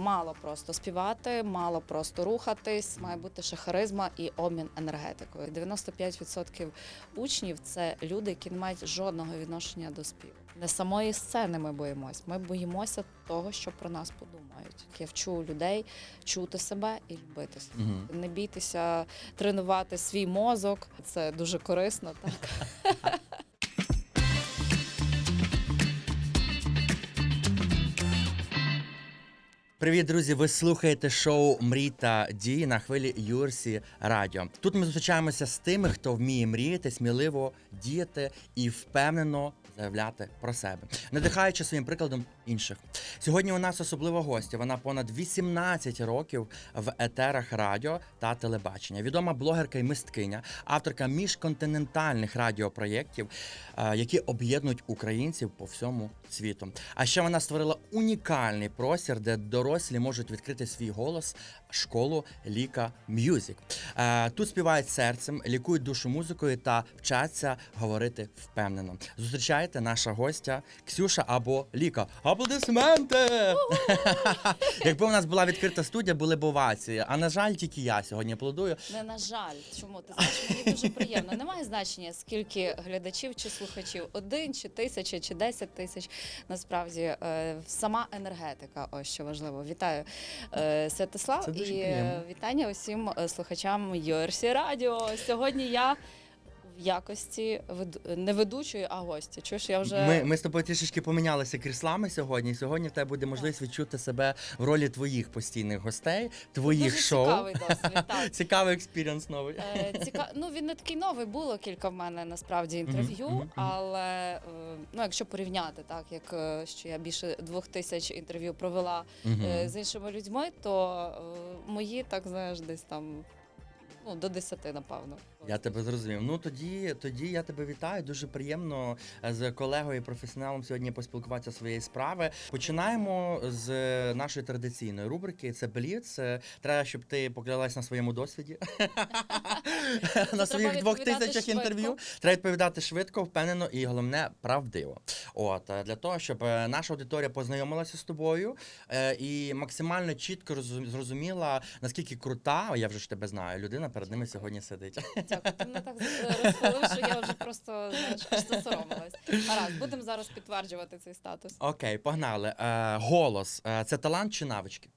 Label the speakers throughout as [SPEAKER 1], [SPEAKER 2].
[SPEAKER 1] мало просто співати, мало просто рухатись, має бути ще харизма і обмін енергетикою. 95% учнів це люди, які не мають жодного відношення до співу. Не самої сцени ми боїмось. Ми боїмося того, що про нас подумають. Я вчу людей чути себе і любити себе.
[SPEAKER 2] Мгм.
[SPEAKER 1] Не бійтеся тренувати свій мозок. Це дуже корисно. Так
[SPEAKER 2] Привіт, друзі! Ви слухаєте шоу Мрій та дії на хвилі Юрсі Радіо. Тут ми зустрічаємося з тими, хто вміє мріяти, сміливо діяти і впевнено заявляти про себе, надихаючи своїм прикладом інших. Сьогодні у нас особлива гостя. Вона понад 18 років в етерах радіо та телебачення. Відома блогерка і мисткиня, авторка міжконтинентальних радіопроєктів, е, які об'єднують українців по всьому світу. А ще вона створила унікальний простір, де дорослі можуть відкрити свій голос школу Ліка М'юзік. Е, Тут співають серцем, лікують душу музикою та вчаться говорити впевнено. Зустрічайте наша гостя Ксюша або Ліка. Аплодисменти! Якби у нас була відкрита студія, були б овації. А на жаль, тільки я сьогодні аплодую.
[SPEAKER 1] не на жаль, чому ти знаєш, мені дуже приємно. Немає значення, скільки глядачів чи слухачів, один чи тисяча, чи десять тисяч. Насправді е, сама енергетика, ось що важливо. Вітаю е, Святослав і
[SPEAKER 2] приємно.
[SPEAKER 1] е, вітання усім слухачам Йорсі Радіо. Сьогодні я. В якості вед- не ведучої, а гості. Чуєш, я вже
[SPEAKER 2] Ми, ми з тобою трішечки помінялися кріслами сьогодні. Сьогодні в тебе буде можливість відчути себе в ролі твоїх постійних гостей, твоїх
[SPEAKER 1] дуже
[SPEAKER 2] шоу.
[SPEAKER 1] цікавий досвід. Так.
[SPEAKER 2] Цікавий експірієнс новий.
[SPEAKER 1] Е, Ціка... Ну він не такий новий. Було кілька в мене насправді інтерв'ю,
[SPEAKER 2] мгм, мгм.
[SPEAKER 1] але е, ну, якщо порівняти, так як е, що я більше двох тисяч інтерв'ю провела
[SPEAKER 2] Мгм.
[SPEAKER 1] е, з іншими людьми, то е, мої так знаєш, десь там ну до десяти, напевно.
[SPEAKER 2] Я тебе зрозумів. Ну тоді, тоді я тебе вітаю. Дуже приємно е, з колегою і професіоналом сьогодні поспілкуватися своєї справи. Починаємо з нашої традиційної рубрики. Це Бліц. Е, Треба, щоб ти поклялась на своєму досвіді. На своїх двох тисячах інтерв'ю. Треба відповідати швидко, впевнено і головне правдиво. От е, для того, щоб наша аудиторія познайомилася з тобою і максимально чітко розум- зрозуміла, наскільки крута, я вже ж тебе знаю, людина перед ними сьогодні сидить.
[SPEAKER 1] Дякую. Ти мене так е, розхвалив, що я вже просто знаєш, аж засоромилась. Гаразд, будемо зараз підтверджувати цей статус.
[SPEAKER 2] Окей, погнали. Е, голос е, це талант чи навички?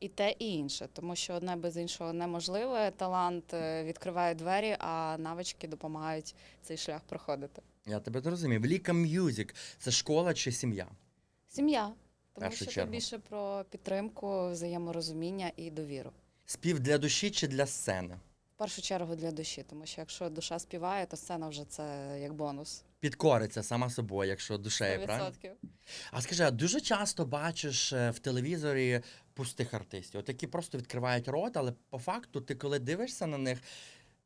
[SPEAKER 1] І те, і інше, тому що одне без іншого неможливе. Талант е, відкриває двері, а навички допомагають цей шлях проходити.
[SPEAKER 2] Я тебе зрозумів. Ліка М'юзік це школа чи сім'я?
[SPEAKER 1] Сім'я, тому
[SPEAKER 2] Першу
[SPEAKER 1] що це
[SPEAKER 2] чергу.
[SPEAKER 1] більше про підтримку, взаєморозуміння і довіру.
[SPEAKER 2] Спів для душі чи для сцени?
[SPEAKER 1] В першу чергу для душі, тому що якщо душа співає, то сцена вже це як бонус.
[SPEAKER 2] Підкориться сама собою, якщо душею, правильно?
[SPEAKER 1] 100%.
[SPEAKER 2] А скажи, а дуже часто бачиш е, в телевізорі пустих артистів, от які просто відкривають рот, але по факту, ти коли дивишся на них,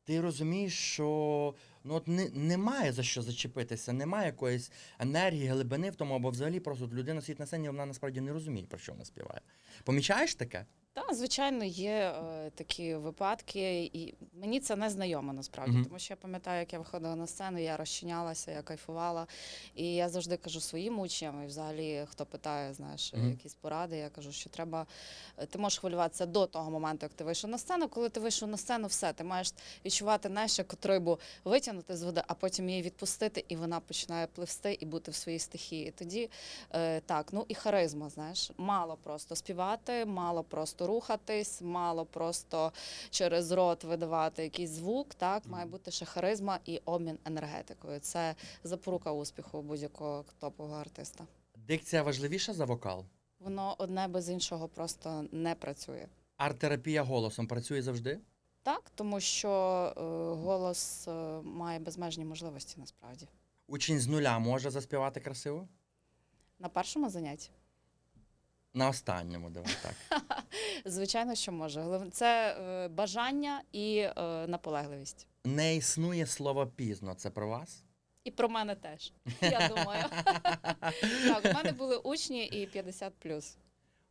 [SPEAKER 2] ти розумієш, що ну от не, немає за що зачепитися, немає якоїсь енергії, глибини в тому, або взагалі просто людина сидить на сцені, вона насправді не розуміє, про що вона співає. Помічаєш таке?
[SPEAKER 1] Так, звичайно, є е, такі випадки, і мені це не знайомо насправді,
[SPEAKER 2] Мгм.
[SPEAKER 1] тому що я пам'ятаю, як я виходила на сцену, я розчинялася, я кайфувала. І я завжди кажу своїм учням, і взагалі, хто питає, знаєш,
[SPEAKER 2] Мгм.
[SPEAKER 1] якісь поради, я кажу, що треба. е, Ти можеш хвилюватися до того моменту, як ти вийшов на сцену. Коли ти вийшов на сцену, все, ти маєш відчувати, знаєш, як рибу витягнути з води, а потім її відпустити, і вона починає пливсти і бути в своїй стихії. Тоді Е, так, ну і харизма, знаєш, мало просто співати, мало просто рухатись, мало просто через рот видавати якийсь звук. Так, має бути ще харизма і обмін енергетикою. Це запорука успіху будь-якого топового артиста.
[SPEAKER 2] Дикція важливіша за вокал?
[SPEAKER 1] Воно одне без іншого просто не працює.
[SPEAKER 2] Арт-терапія голосом працює завжди?
[SPEAKER 1] Так, тому що е, голос е, має безмежні можливості насправді.
[SPEAKER 2] Учень з нуля може заспівати красиво?
[SPEAKER 1] На першому занятті.
[SPEAKER 2] На останньому, давай так.
[SPEAKER 1] Звичайно, що може. Головне це е, бажання і е, наполегливість.
[SPEAKER 2] Не існує слова пізно. Це про вас?
[SPEAKER 1] І про мене теж. Я думаю. так, у мене були учні і 50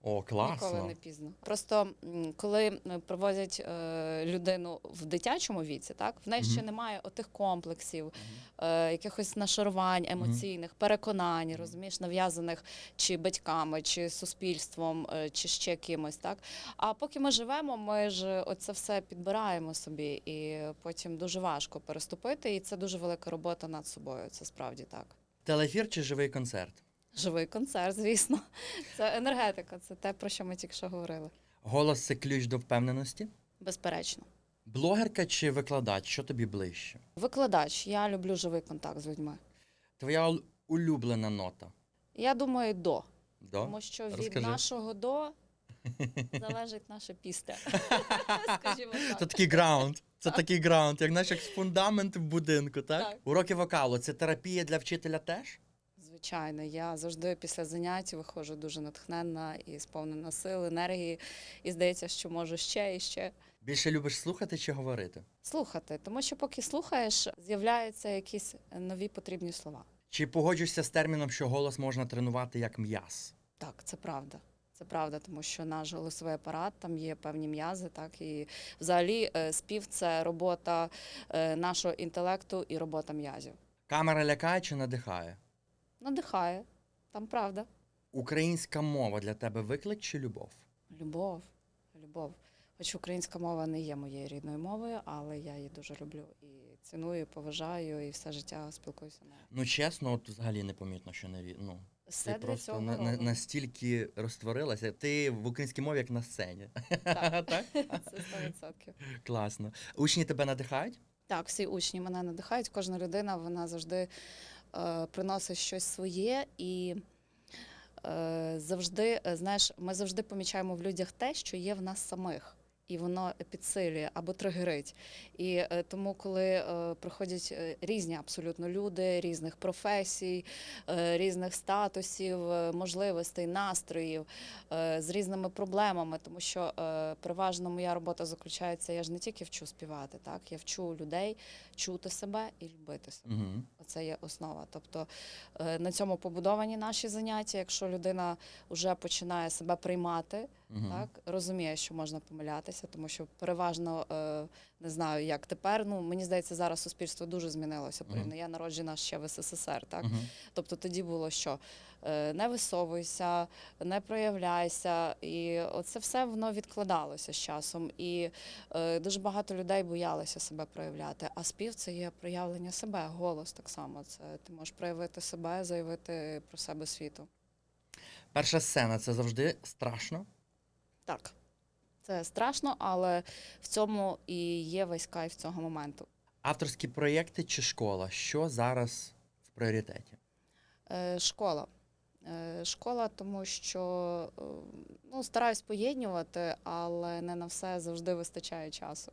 [SPEAKER 2] О, класно.
[SPEAKER 1] Ніколи не пізно. Просто м, коли м, проводять е, людину в дитячому віці, так в неї ще немає отих комплексів, е, якихось нашарувань емоційних, переконань, розумієш, нав'язаних чи батьками, чи суспільством, е, чи ще кимось. Так а поки ми живемо, ми ж оце все підбираємо собі, і потім дуже важко переступити. І це дуже велика робота над собою. Це справді так.
[SPEAKER 2] Телефір чи живий концерт?
[SPEAKER 1] Живий концерт, звісно. Це енергетика, це те, про що ми тільки що говорили.
[SPEAKER 2] Голос це ключ до впевненості.
[SPEAKER 1] Безперечно.
[SPEAKER 2] Блогерка чи викладач? Що тобі ближче?
[SPEAKER 1] Викладач, я люблю живий контакт з людьми.
[SPEAKER 2] Твоя ул- улюблена нота.
[SPEAKER 1] Я думаю, до.
[SPEAKER 2] До?
[SPEAKER 1] Тому що від нашого до залежить наша після. Скажімо
[SPEAKER 2] Це такий граунд. Це такий граунд, як знаєш, як фундамент в будинку, так?
[SPEAKER 1] Так.
[SPEAKER 2] Уроки вокалу це терапія для вчителя теж?
[SPEAKER 1] Звичайно, я завжди після занять виходжу дуже натхненна і сповнена сил, енергії. І здається, що можу ще і ще
[SPEAKER 2] Більше любиш слухати чи говорити?
[SPEAKER 1] слухати. Тому що поки слухаєш, з'являються якісь нові потрібні слова.
[SPEAKER 2] Чи погоджуєшся з терміном, що голос можна тренувати як м'яз?
[SPEAKER 1] Так, це правда. Це правда, тому що наш голосовий апарат, там є певні м'язи, так і взагалі е, спів це робота е, нашого інтелекту і робота м'язів.
[SPEAKER 2] Камера лякає чи надихає?
[SPEAKER 1] Надихає, там правда.
[SPEAKER 2] Українська мова для тебе виклик чи любов?
[SPEAKER 1] Любов, любов. Хоч українська мова не є моєю рідною мовою, але я її дуже люблю і ціную, і поважаю, і все життя спілкуюся нею.
[SPEAKER 2] Ну чесно, от взагалі непомітно, що не рі- ну,
[SPEAKER 1] Все
[SPEAKER 2] ти
[SPEAKER 1] для
[SPEAKER 2] просто
[SPEAKER 1] цього
[SPEAKER 2] на, на,
[SPEAKER 1] робимо.
[SPEAKER 2] настільки розтворилася. Ти в українській мові як на сцені.
[SPEAKER 1] Так.
[SPEAKER 2] так?
[SPEAKER 1] Це 100%.
[SPEAKER 2] Класно. Учні тебе надихають?
[SPEAKER 1] Так, всі учні мене надихають. Кожна людина вона завжди приносить щось своє і е, завжди, е, знаєш, ми завжди помічаємо в людях те, що є в нас самих. І воно підсилює або тригерить. І е, тому, коли е, приходять е, різні абсолютно люди, різних професій, е, різних статусів, е, можливостей, настроїв, е, з різними проблемами, тому що е, переважно моя робота заключається, я ж не тільки вчу співати, так я вчу людей чути себе і любити себе.
[SPEAKER 2] Угу.
[SPEAKER 1] Це є основа. Тобто е, на цьому побудовані наші заняття. Якщо людина вже починає себе приймати,
[SPEAKER 2] Угу.
[SPEAKER 1] так розуміє, що можна помилятися, тому що переважно е, не знаю, як тепер. Ну мені здається, зараз суспільство дуже змінилося. Порівняно я народжена ще в СССР, так
[SPEAKER 2] Угу.
[SPEAKER 1] тобто тоді було що Е, не висовуйся, не проявляйся, і оце все воно відкладалося з часом. І е, дуже багато людей боялися себе проявляти. А спів це є проявлення себе, голос так само. Це ти можеш проявити себе, заявити про себе світу.
[SPEAKER 2] Перша сцена це завжди страшно.
[SPEAKER 1] Так. Це страшно, але в цьому і є весь кайф цього моменту.
[SPEAKER 2] Авторські проєкти чи школа? Що зараз в пріоритеті?
[SPEAKER 1] Е, школа. Е, школа, тому що е, ну, стараюсь поєднувати, але не на все завжди вистачає часу.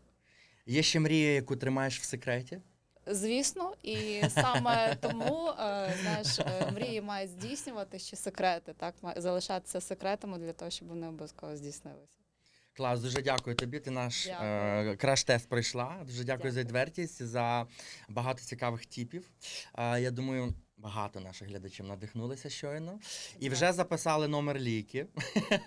[SPEAKER 2] Є ще мрія, яку тримаєш в секреті?
[SPEAKER 1] Звісно, і саме тому знаєш, мрії мають здійснюватися чи секрети, так залишатися секретами для того, щоб вони обов'язково здійснилися.
[SPEAKER 2] Клас, дуже дякую тобі. Ти наш е, краш-тест пройшла. Дуже дякую, за відвертість, за багато цікавих типів. Е, я думаю, багато наших глядачів надихнулися щойно. І вже записали номер ліки.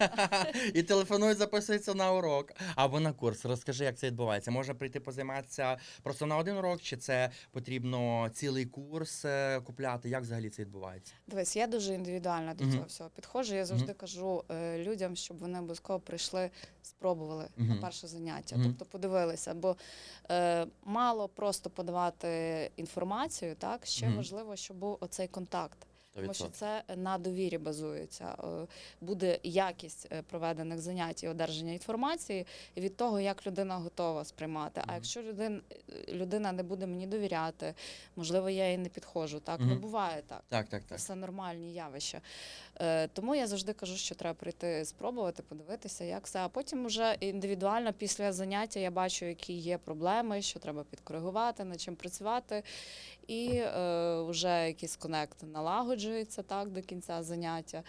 [SPEAKER 2] І телефонують, записуються на урок або на курс. Розкажи, як це відбувається. Можна прийти позайматися просто на один урок, чи це потрібно цілий курс е, купляти? Як взагалі це відбувається?
[SPEAKER 1] Дивись, я дуже індивідуально до цього всього підходжу. Я завжди кажу е, людям, щоб вони обов'язково прийшли, спробували на перше заняття, тобто подивилися. Бо е, мало просто подавати інформацію, так ще важливо, щоб був оцей контакт. Тому що це на довірі базується. Е, Буде якість е, проведених занять і одержання інформації від того, як людина готова сприймати. А якщо людина, людина не буде мені довіряти, можливо, я їй не підходжу. Так ну
[SPEAKER 2] Мгм.
[SPEAKER 1] буває так.
[SPEAKER 2] Так, так,
[SPEAKER 1] Це
[SPEAKER 2] так.
[SPEAKER 1] все нормальні явища. Е, тому я завжди кажу, що треба прийти спробувати, подивитися, як все. А потім вже індивідуально після заняття я бачу, які є проблеми, що треба підкоригувати, над чим працювати. І е, вже якийсь конект налагоджується так до кінця заняття.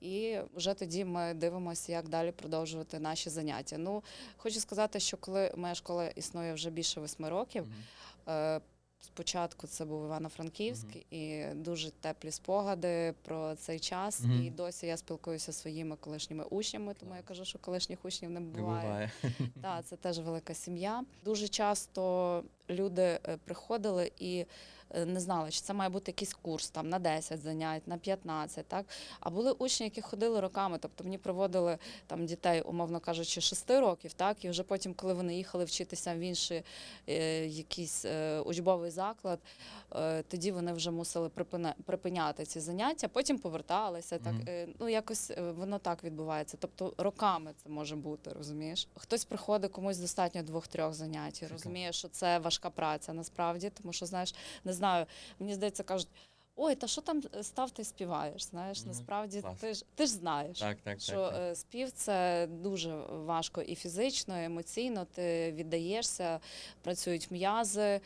[SPEAKER 1] І вже тоді ми дивимося, як далі продовжувати наші заняття. Ну, хочу сказати, що коли моя школа існує вже більше восьми років,
[SPEAKER 2] Мгм.
[SPEAKER 1] Е, Спочатку це був Івано-Франківськ, і дуже теплі спогади про цей час.
[SPEAKER 2] Мгм.
[SPEAKER 1] І досі я спілкуюся зі своїми колишніми учнями, тому я кажу, що колишніх учнів не
[SPEAKER 2] Не
[SPEAKER 1] буває.
[SPEAKER 2] та
[SPEAKER 1] Так, це теж велика сім'я. Дуже часто люди е, приходили і не знали, чи це має бути якийсь курс там на 10 занять, на 15, так? А були учні, які ходили роками. Тобто мені проводили там дітей, умовно кажучи, 6 років, так, і вже потім, коли вони їхали вчитися в інший е, якийсь е, учбовий заклад, е, тоді вони вже мусили припина- припиняти ці заняття, потім поверталися. Так, е, ну якось е, воно так відбувається. Тобто роками це може бути, розумієш? Хтось приходить, комусь достатньо двох-трьох занять, розуміє, що це важка праця насправді, тому що знаєш, не знаю, мені здається, кажуть. Ой, та що там е, став, ти співаєш? Знаєш, насправді
[SPEAKER 2] Клас.
[SPEAKER 1] ти ж ти ж знаєш,
[SPEAKER 2] Так, так,
[SPEAKER 1] що
[SPEAKER 2] так. так.
[SPEAKER 1] е, спів це дуже важко і фізично, і емоційно. Ти віддаєшся, працюють м'язи.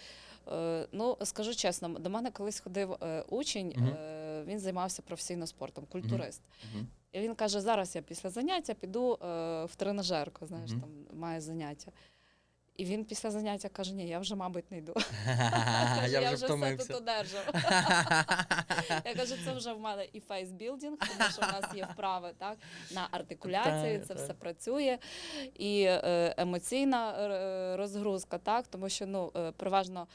[SPEAKER 1] Е, Ну, скажу чесно, до мене колись ходив е, учень, е, він займався професійно спортом, культурист.
[SPEAKER 2] Мгм.
[SPEAKER 1] І він каже: зараз я після заняття піду в тренажерку, знаєш,
[SPEAKER 2] Мгм.
[SPEAKER 1] там має заняття. І він після заняття каже: ні, я вже, мабуть, не йду.
[SPEAKER 2] Я вже
[SPEAKER 1] все тут одержав. Я кажу, це вже в мене і фейсбілдинг, тому що в нас є вправи так, на артикуляцію, це все працює. І е, емоційна е, розгрузка, так, тому що ну, е, переважно,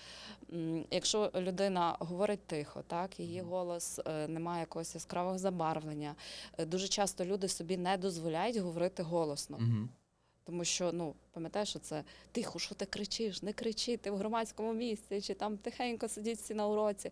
[SPEAKER 1] якщо людина говорить тихо, так, її голос не має якогось яскравого забарвлення. Дуже часто люди собі не дозволяють говорити голосно. Тому що, ну, пам'ятаєш, що це тихо, що ти кричиш, не кричи, ти в громадському місці, чи там тихенько сидіть всі на уроці.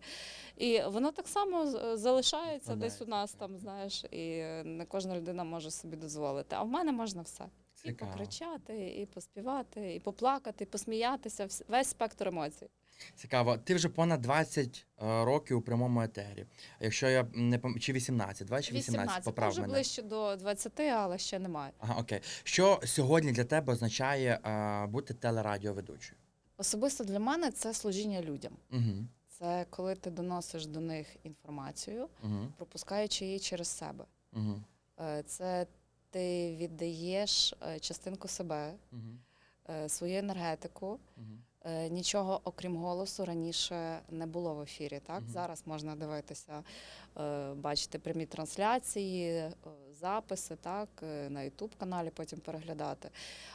[SPEAKER 1] І воно так само залишається залишається десь у нас там, знаєш, і не кожна людина може собі дозволити. А в мене можна все. І покричати, і поспівати, і поплакати, і посміятися, весь спектр емоцій.
[SPEAKER 2] Цікаво. Ти вже понад 20 е, років у прямому етері. Якщо я не пам... чи 18, 20 чи 18,
[SPEAKER 1] 18,
[SPEAKER 2] поправ
[SPEAKER 1] вже
[SPEAKER 2] мене.
[SPEAKER 1] ближче до 20, але ще немає.
[SPEAKER 2] Ага, окей. Що сьогодні для тебе означає е, бути телерадіоведучою?
[SPEAKER 1] Особисто для мене це служіння людям.
[SPEAKER 2] Угу.
[SPEAKER 1] Це коли ти доносиш до них інформацію,
[SPEAKER 2] Угу.
[SPEAKER 1] пропускаючи її через себе.
[SPEAKER 2] Угу.
[SPEAKER 1] Це ти віддаєш частинку себе,
[SPEAKER 2] Угу.
[SPEAKER 1] свою енергетику.
[SPEAKER 2] Угу.
[SPEAKER 1] Е, Нічого окрім голосу раніше не було в ефірі. Так
[SPEAKER 2] Мгм.
[SPEAKER 1] зараз можна дивитися, е, бачити прямі трансляції, е, записи, так на Ютуб каналі, потім переглядати.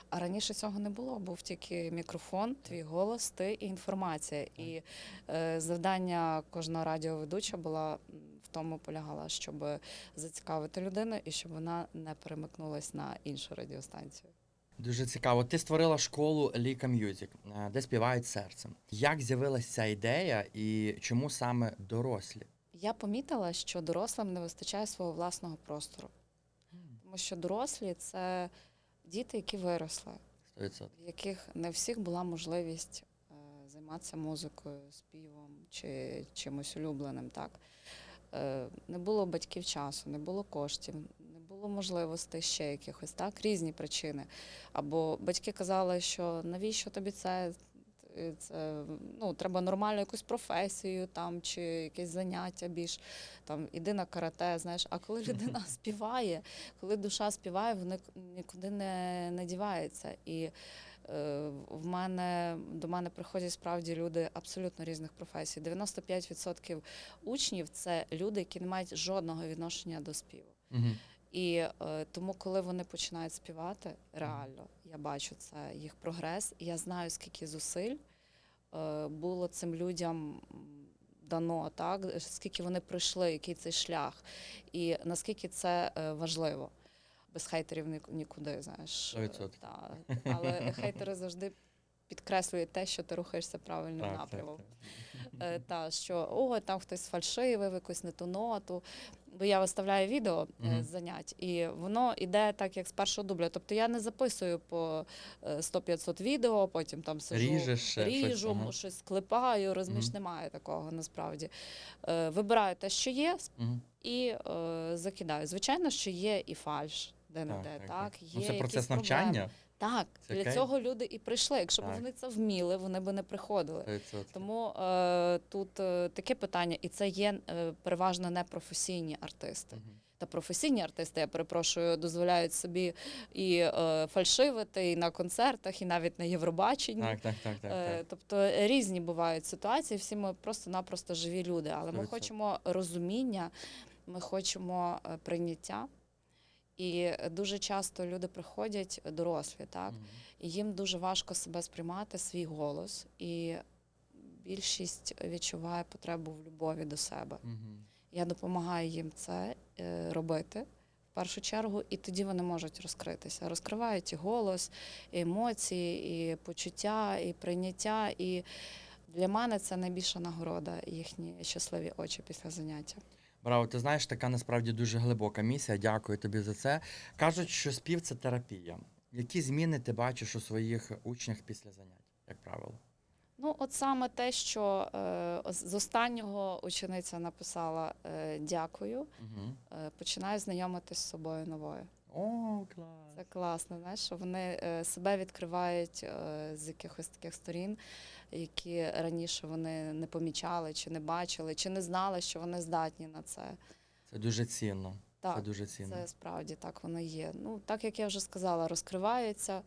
[SPEAKER 1] А раніше цього не було. Був тільки мікрофон, твій голос, ти і інформація. І завдання кожного радіоведуча була в тому полягала, щоб зацікавити людину і щоб вона не перемикнулась на іншу радіостанцію.
[SPEAKER 2] Дуже цікаво. Ти створила школу Ліка Мюзик, е, де співають серцем. Як з'явилася ця ідея і чому саме дорослі?
[SPEAKER 1] Я помітила, що дорослим не вистачає свого власного простору, тому що дорослі це діти, які виросли,
[SPEAKER 2] 100%.
[SPEAKER 1] в яких не всіх була можливість е, займатися музикою, співом чи чимось улюбленим. Так Е, не було батьків часу, не було коштів, було можливостей ще якихось так, різні причини. Або батьки казали, що навіщо тобі це? Е, Це ну, треба нормальну якусь професію там чи якесь заняття більш там іди на карате, знаєш. А коли людина співає, коли душа співає, вона нікуди не, не дівається. І е, в мене до мене приходять справді люди абсолютно різних професій. 95% учнів це люди, які не мають жодного відношення до співу.
[SPEAKER 2] Угу.
[SPEAKER 1] І е, тому, коли вони починають співати, реально я бачу це їх прогрес. І я знаю, скільки зусиль е, було цим людям дано, так скільки вони пройшли, який цей шлях, і наскільки це е, важливо. Без хейтерів ні- нікуди, знаєш.
[SPEAKER 2] Відсотків.
[SPEAKER 1] Та, але хейтери завжди підкреслюють те, що ти рухаєшся правильним напрямом. Е, Та що о, там хтось фальшивий, в якусь не ту ноту. Бо я виставляю відео е, з занять, і воно іде так, як з першого дубля. Тобто я не записую по е, 100-500 відео, потім там сижу,
[SPEAKER 2] Ріжеш щось,
[SPEAKER 1] ріжу,
[SPEAKER 2] ага.
[SPEAKER 1] щось клепаю, розумієш, немає такого насправді. Е, Вибираю те, що є, і е, закидаю. Звичайно, що є і фальш, Де-не-де,
[SPEAKER 2] так, так,
[SPEAKER 1] так. є
[SPEAKER 2] Ну, це процес
[SPEAKER 1] проблеми. Так,
[SPEAKER 2] Це
[SPEAKER 1] для
[SPEAKER 2] окей.
[SPEAKER 1] цього люди і прийшли. Якщо б вони це вміли, вони б не приходили.
[SPEAKER 2] 100%.
[SPEAKER 1] Тому е, тут е, таке питання, і це є е, переважно непрофесійні артисти.
[SPEAKER 2] Мгм.
[SPEAKER 1] та професійні артисти, я перепрошую, дозволяють собі і е, фальшивити і на концертах, і навіть на Євробаченні.
[SPEAKER 2] Так, так, так, так.
[SPEAKER 1] Е,
[SPEAKER 2] так.
[SPEAKER 1] Тобто різні бувають ситуації, всі ми просто-напросто живі люди, але ми
[SPEAKER 2] 100%.
[SPEAKER 1] хочемо розуміння, ми хочемо е, прийняття. І дуже часто люди приходять дорослі, так, і їм дуже важко себе сприймати, свій голос. І більшість відчуває потребу в любові до себе. Я допомагаю їм це е, робити в першу чергу, і тоді вони можуть розкритися. Розкривають і голос, і емоції, і почуття, і прийняття. І для мене це найбільша нагорода їхні щасливі очі після заняття.
[SPEAKER 2] Браво, ти знаєш, така насправді дуже глибока місія. Дякую тобі за це. Кажуть, що спів це терапія. Які зміни ти бачиш у своїх учнях після занять, як правило?
[SPEAKER 1] Ну, от саме те, що е, з останнього учениця написала е, дякую,
[SPEAKER 2] Угу.
[SPEAKER 1] е, починаю знайомитись з собою новою.
[SPEAKER 2] О, клас.
[SPEAKER 1] Це класно, знаєш, що вони е, себе відкривають е, з якихось таких сторін, які раніше вони не помічали, чи не бачили, чи не знали, що вони здатні на це.
[SPEAKER 2] Це дуже цінно. Це дуже цінно.
[SPEAKER 1] це справді так воно є. Ну, так як я вже сказала, розкриваються,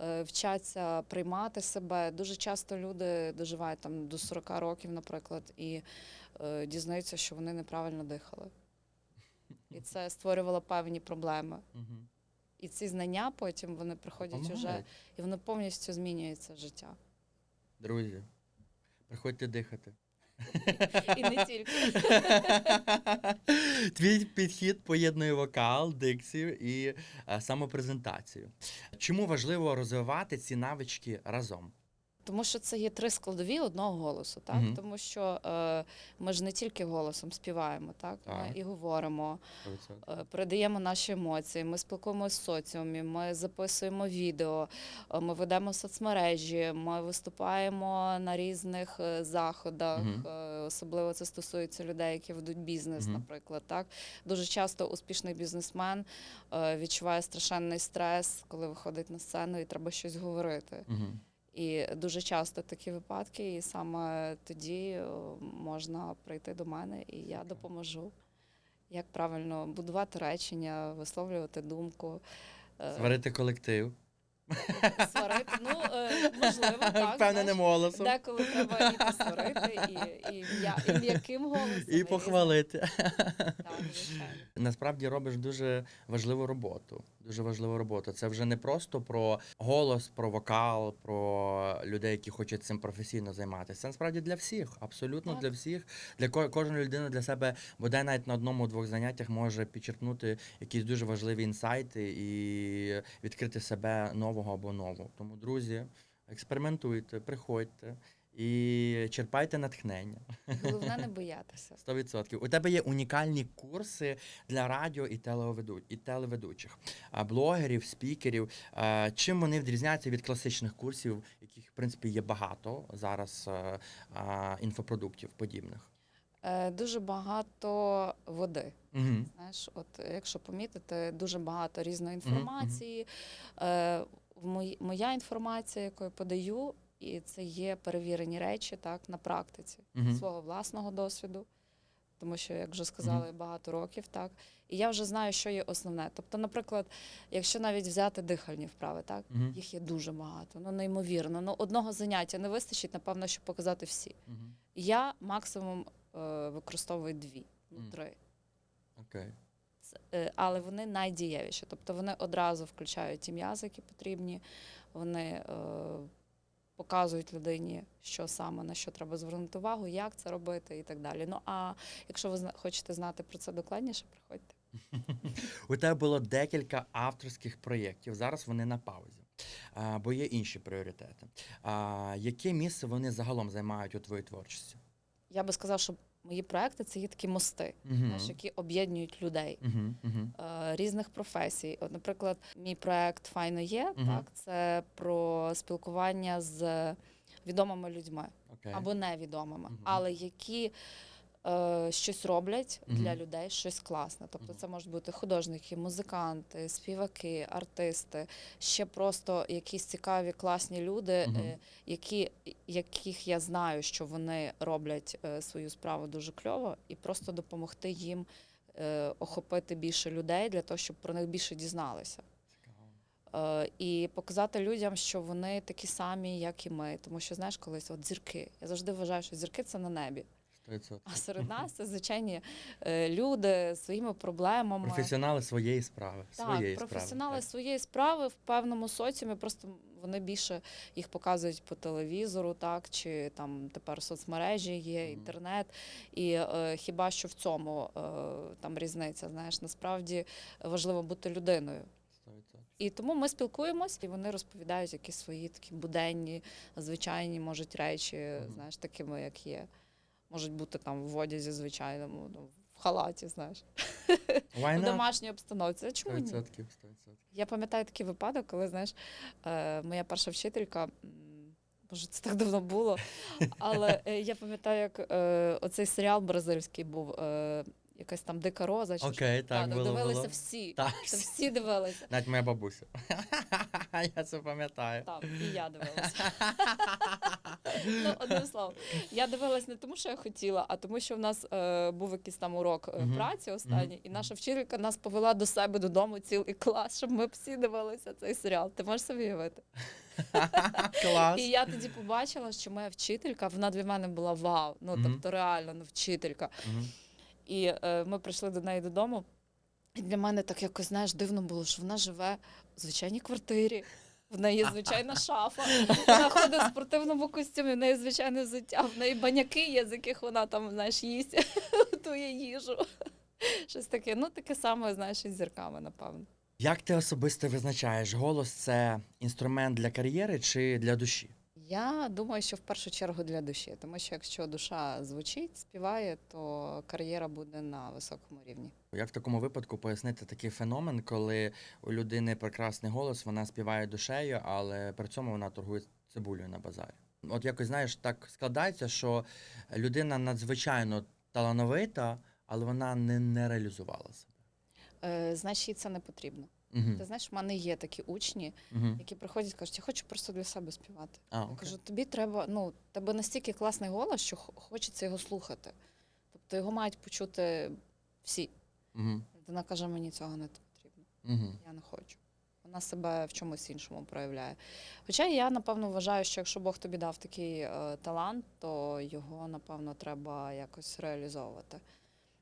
[SPEAKER 1] е, вчаться приймати себе. Дуже часто люди доживають там до 40 років, наприклад, і е, дізнаються, що вони неправильно дихали. І це створювало певні проблеми.
[SPEAKER 2] Угу.
[SPEAKER 1] І ці знання потім вони приходять уже, і воно повністю змінюється життя.
[SPEAKER 2] Друзі, приходьте дихати.
[SPEAKER 1] І не тільки.
[SPEAKER 2] Твій підхід поєднує вокал, дикцію і е, самопрезентацію. Чому важливо розвивати ці навички разом?
[SPEAKER 1] Тому що це є три складові одного голосу, так?
[SPEAKER 2] Мгм.
[SPEAKER 1] Тому що е, ми ж не тільки голосом співаємо, так?
[SPEAKER 2] Так.
[SPEAKER 1] Ми і говоримо, е, передаємо наші емоції, ми спілкуємося з соціумі, ми записуємо відео, е, ми ведемо соцмережі, ми виступаємо на різних е, заходах.
[SPEAKER 2] Мгм.
[SPEAKER 1] Е, Особливо це стосується людей, які ведуть бізнес,
[SPEAKER 2] Мгм.
[SPEAKER 1] наприклад. Так? Дуже часто успішний бізнесмен е, відчуває страшенний стрес, коли виходить на сцену і треба щось говорити.
[SPEAKER 2] Угу.
[SPEAKER 1] І дуже часто такі випадки, і саме тоді можна прийти до мене, і я допоможу, як правильно будувати речення, висловлювати думку. е,
[SPEAKER 2] Сварити колектив.
[SPEAKER 1] Сварити. Ну, е, можливо, так.
[SPEAKER 2] Впевненим голосом.
[SPEAKER 1] Деколи треба і посварити, і, і, і м'яким голосом.
[SPEAKER 2] І похвалити.
[SPEAKER 1] Так.
[SPEAKER 2] Насправді робиш дуже важливу роботу. Дуже важливу роботу. Це вже не просто про голос, про вокал, про людей, які хочуть цим професійно займатися. Це насправді для всіх, абсолютно
[SPEAKER 1] Так.
[SPEAKER 2] для всіх. Для ко- кожна людина для себе бодай навіть на одному-двох заняттях може підчерпнути якісь дуже важливі інсайти і відкрити себе нового або нового. Тому, друзі, експериментуйте, приходьте і черпайте натхнення.
[SPEAKER 1] Головне не боятися.
[SPEAKER 2] 100%. У тебе є унікальні курси для радіо і і телеведучих, блогерів, спікерів. Чим вони відрізняються від класичних курсів, яких в принципі є багато зараз інфопродуктів подібних?
[SPEAKER 1] Е, Дуже багато води.
[SPEAKER 2] Угу.
[SPEAKER 1] Знаєш, от якщо помітити, дуже багато різної інформації. Мої- моя інформація, яку я подаю, і це є перевірені речі так, на практиці
[SPEAKER 2] Мгм.
[SPEAKER 1] свого власного досвіду. Тому що, як вже сказали, багато років, так. І я вже знаю, що є основне. Тобто, наприклад, якщо навіть взяти дихальні вправи, так,
[SPEAKER 2] Мгм.
[SPEAKER 1] їх є дуже багато, ну неймовірно. Ну, одного заняття не вистачить, напевно, щоб показати всі.
[SPEAKER 2] Мгм.
[SPEAKER 1] Я максимум е, використовую дві, ну
[SPEAKER 2] Мгм.
[SPEAKER 1] три.
[SPEAKER 2] Окей.
[SPEAKER 1] Це, е, але вони найдієвіші. Тобто вони одразу включають ті м'язи, які потрібні, вони е, показують людині, що саме на що треба звернути увагу, як це робити і так далі. Ну а якщо ви хочете знати про це докладніше, приходьте.
[SPEAKER 2] У тебе було декілька авторських проєктів. Зараз вони на паузі, бо є інші пріоритети. Яке місце вони загалом займають у твоїй творчості?
[SPEAKER 1] Я би сказав, що мої проекти це є такі мости,
[SPEAKER 2] Угу.
[SPEAKER 1] знаєш, які об'єднують людей.
[SPEAKER 2] uh -huh.
[SPEAKER 1] е, Різних професій. От, наприклад, мій проект Файно є.
[SPEAKER 2] Мгм.
[SPEAKER 1] Так, це про спілкування з відомими людьми.
[SPEAKER 2] okay.
[SPEAKER 1] або невідомими,
[SPEAKER 2] Мгм.
[SPEAKER 1] але які е, щось роблять
[SPEAKER 2] Мгм.
[SPEAKER 1] для людей, щось класне. Тобто
[SPEAKER 2] Мгм.
[SPEAKER 1] це можуть бути художники, музиканти, співаки, артисти, ще просто якісь цікаві, класні люди,
[SPEAKER 2] Мгм.
[SPEAKER 1] е, які, яких я знаю, що вони роблять е, свою справу дуже кльово, і просто допомогти їм е, охопити більше людей для того, щоб про них більше дізналися. Е, і показати людям, що вони такі самі, як і ми. Тому що знаєш, колись от зірки. Я завжди вважаю, що зірки це на небі.
[SPEAKER 2] 100%.
[SPEAKER 1] А серед нас це звичайні е, люди з своїми проблемами.
[SPEAKER 2] Професіонали своєї справи. своєї
[SPEAKER 1] Так, професіонали
[SPEAKER 2] справи.
[SPEAKER 1] своєї справи в певному соціумі, просто вони більше їх показують по телевізору, так чи там тепер соцмережі є, інтернет. І е, хіба що в цьому е, там різниця? Знаєш, насправді важливо бути людиною. І тому ми спілкуємось, і вони розповідають якісь свої такі буденні, звичайні, можуть речі, знаєш, такими, як є. Можуть бути там в одязі звичайному, ну, в халаті, знаєш, в домашній обстановці. А чому ні?
[SPEAKER 2] 100%, 100%.
[SPEAKER 1] Я пам'ятаю такий випадок, коли знаєш, е, моя перша вчителька. Може, це так давно було. Але е, я пам'ятаю, як е, оцей серіал бразильський був, е, якась там дика роза. Чи
[SPEAKER 2] Окей,
[SPEAKER 1] що.
[SPEAKER 2] так,
[SPEAKER 1] Та,
[SPEAKER 2] було,
[SPEAKER 1] дивилися
[SPEAKER 2] було.
[SPEAKER 1] всі.
[SPEAKER 2] Так,
[SPEAKER 1] Це всі дивилися.
[SPEAKER 2] навіть моя бабуся. Я це пам'ятаю.
[SPEAKER 1] Так, і я дивилася. ну, одним словом, я дивилась не тому, що я хотіла, а тому, що в нас е, був якийсь там урок е,
[SPEAKER 2] Мгм.
[SPEAKER 1] праці останній, і наша вчителька нас повела до себе додому цілий клас, щоб ми всі дивилися цей серіал. Ти можеш собі уявити?
[SPEAKER 2] Клас.
[SPEAKER 1] І я тоді побачила, що моя вчителька, вона для мене була вау. Ну
[SPEAKER 2] Мгм.
[SPEAKER 1] тобто реально ну, вчителька.
[SPEAKER 2] Мгм.
[SPEAKER 1] І е, ми прийшли до неї додому. І для мене так якось знаєш дивно було, що вона живе в звичайній квартирі. В неї є звичайна шафа, вона ходить в спортивному костюмі, в неї звичайне взуття, в неї баняки є, з яких вона там, знаєш, їсть, готує їжу. Щось таке. Ну, таке саме, знаєш, із зірками, напевно.
[SPEAKER 2] Як ти особисто визначаєш, голос це інструмент для кар'єри чи для душі?
[SPEAKER 1] Я думаю, що в першу чергу для душі, тому що якщо душа звучить, співає, то кар'єра буде на високому рівні.
[SPEAKER 2] Як в такому випадку пояснити такий феномен, коли у людини прекрасний голос, вона співає душею, але при цьому вона торгує цибулею на базарі? От якось знаєш, так складається, що людина надзвичайно талановита, але вона не, не реалізувала себе.
[SPEAKER 1] Е, значить, це не потрібно.
[SPEAKER 2] Угу.
[SPEAKER 1] Ти знаєш, в мене є такі учні,
[SPEAKER 2] Угу.
[SPEAKER 1] які приходять і кажуть, я хочу просто для себе співати.
[SPEAKER 2] А,
[SPEAKER 1] Я кажу, тобі треба, ну, тебе настільки класний голос, що хочеться його слухати. Тобто його мають почути всі.
[SPEAKER 2] Угу.
[SPEAKER 1] Людина каже, мені цього не потрібно.
[SPEAKER 2] Угу.
[SPEAKER 1] Я не хочу. Вона себе в чомусь іншому проявляє. Хоча я, напевно, вважаю, що якщо Бог тобі дав такий е, талант, то його, напевно, треба якось реалізовувати.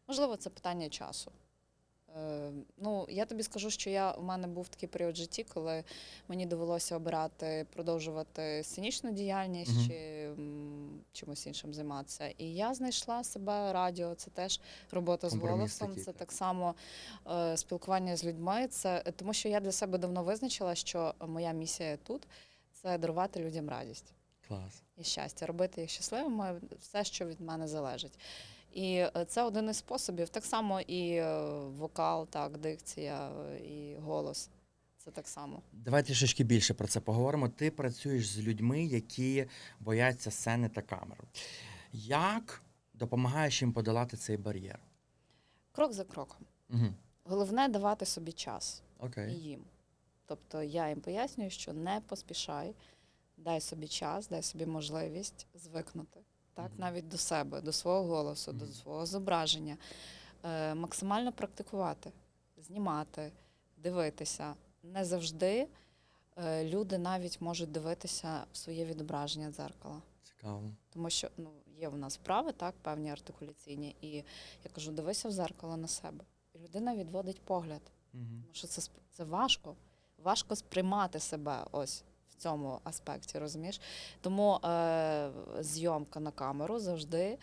[SPEAKER 1] Можливо, це питання часу. Е, ну, я тобі скажу, що я, у мене був такий період в житті, коли мені довелося обирати, продовжувати сценічну діяльність
[SPEAKER 2] Мгм.
[SPEAKER 1] чи м, чимось іншим займатися. І я знайшла себе радіо, це теж робота з
[SPEAKER 2] Компроміс
[SPEAKER 1] голосом,
[SPEAKER 2] такий,
[SPEAKER 1] це
[SPEAKER 2] так.
[SPEAKER 1] так само е, спілкування з людьми. Це тому, що я для себе давно визначила, що моя місія тут це дарувати людям радість
[SPEAKER 2] Клас.
[SPEAKER 1] і щастя, робити їх щасливими, все, що від мене залежить. І е, це один із способів. Так само і е, вокал, так, дикція, е, і голос. Це так само.
[SPEAKER 2] Давай трішечки більше про це поговоримо. Ти працюєш з людьми, які бояться сцени та камеру. Як допомагаєш їм подолати цей бар'єр?
[SPEAKER 1] Крок за кроком.
[SPEAKER 2] Угу.
[SPEAKER 1] Головне давати собі час і їм. Тобто я їм пояснюю, що не поспішай, дай собі час, дай собі можливість звикнути. Так, навіть до себе, до свого голосу, до свого зображення. Е, максимально практикувати, знімати, дивитися. Не завжди е, люди навіть можуть дивитися в своє відображення дзеркала.
[SPEAKER 2] Цікаво.
[SPEAKER 1] Тому що ну, є в нас вправи, так, певні артикуляційні, і я кажу, дивися в зеркало на себе. І людина відводить погляд.
[SPEAKER 2] Угу.
[SPEAKER 1] Тому що це, це важко. Важко сприймати себе ось цьому аспекті, розумієш? Тому е, зйомка на камеру завжди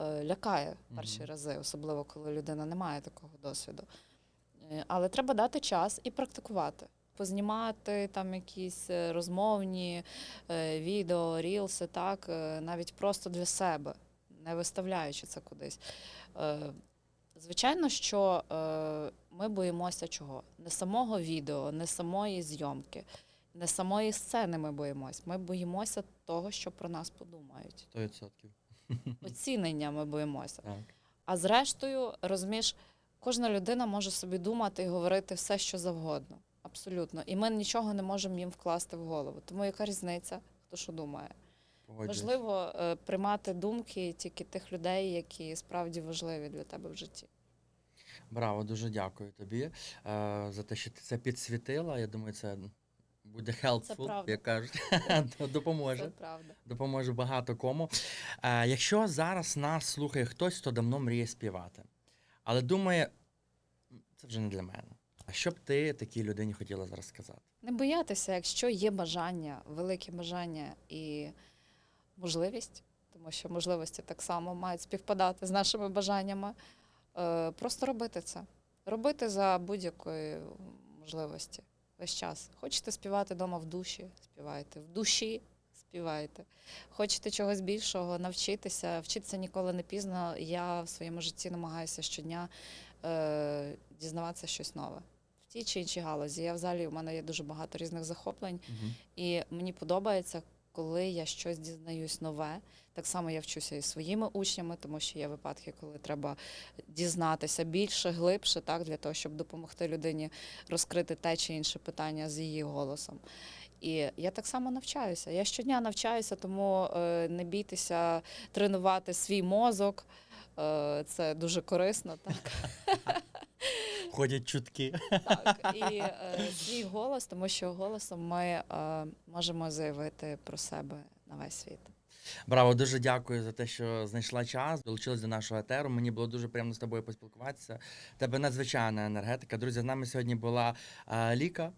[SPEAKER 1] е, лякає перші
[SPEAKER 2] Мгм.
[SPEAKER 1] рази, особливо коли людина не має такого досвіду. Е, але треба дати час і практикувати. Познімати там якісь е, розмовні е, відео, рілси, так, е, навіть просто для себе, не виставляючи це кудись. Е, Звичайно, що е, ми боїмося чого? Не самого відео, не самої зйомки, не самої сцени ми боїмося. Ми боїмося того, що про нас подумають.
[SPEAKER 2] 100%.
[SPEAKER 1] Оцінення ми боїмося.
[SPEAKER 2] Так.
[SPEAKER 1] А зрештою, розумієш, кожна людина може собі думати і говорити все, що завгодно. Абсолютно. І ми нічого не можемо їм вкласти в голову. Тому яка різниця, хто що думає?
[SPEAKER 2] Погоджуюсь.
[SPEAKER 1] Важливо е, приймати думки тільки тих людей, які справді важливі для тебе в житті.
[SPEAKER 2] Браво, дуже дякую тобі е, за те, що ти це підсвітила. Я думаю, це буде helpful, як кажуть. Допоможе.
[SPEAKER 1] Це правда.
[SPEAKER 2] Допоможе багато кому. Е, якщо зараз нас слухає хтось, хто давно мріє співати, але думає, це вже не для мене. А що б ти такій людині хотіла зараз сказати?
[SPEAKER 1] Не боятися, якщо є бажання, велике бажання і можливість, тому що можливості так само мають співпадати з нашими бажаннями. Е, Просто робити це. Робити за будь-якої можливості весь час. Хочете співати вдома в душі, співайте, в душі співайте. Хочете чогось більшого, навчитися. Вчитися ніколи не пізно. Я в своєму житті намагаюся щодня е, дізнаватися щось нове. В тій чи іншій галузі. Я взагалі у мене є дуже багато різних захоплень, і мені подобається, коли я щось дізнаюсь нове. Так само я вчуся і своїми учнями, тому що є випадки, коли треба дізнатися більше, глибше, так, для того, щоб допомогти людині розкрити те чи інше питання з її голосом. І я так само навчаюся. Я щодня навчаюся, тому е, не бійтеся тренувати свій мозок. Е, Це дуже корисно, так.
[SPEAKER 2] Ходять чутки.
[SPEAKER 1] Так, і е, свій голос, тому що голосом ми е, можемо заявити про себе на весь світ.
[SPEAKER 2] Браво, дуже дякую за те, що знайшла час, долучилась до нашого етеру. Мені було дуже приємно з тобою поспілкуватися. В Тебе надзвичайна енергетика. Друзі, з нами сьогодні була е, Ліка,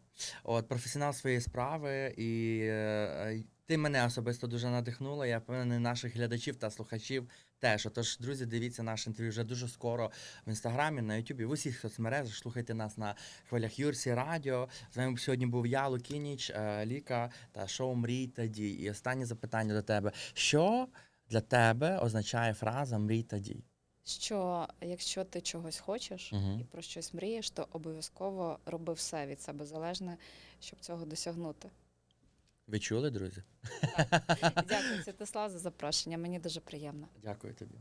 [SPEAKER 2] от професіонал своєї справи, і е, ти мене особисто дуже надихнула. Я впевнений наших глядачів та слухачів теж. Отож, друзі, дивіться наше інтерв'ю вже дуже скоро в інстаграмі, на Ютубі, в усіх соцмережах. Слухайте нас на хвилях Юрсі Радіо. З вами сьогодні був я, Лукініч, е, Ліка та шоу Мрій та дій. І останнє запитання до тебе: що для тебе означає фраза Мрій та дій?
[SPEAKER 1] Що якщо ти чогось хочеш
[SPEAKER 2] Мгм.
[SPEAKER 1] і про щось мрієш, то обов'язково роби все від себе залежне, щоб цього досягнути.
[SPEAKER 2] Ви чули, друзі?
[SPEAKER 1] Дякую, Святослав, за запрошення. Мені дуже приємно.
[SPEAKER 2] Дякую тобі.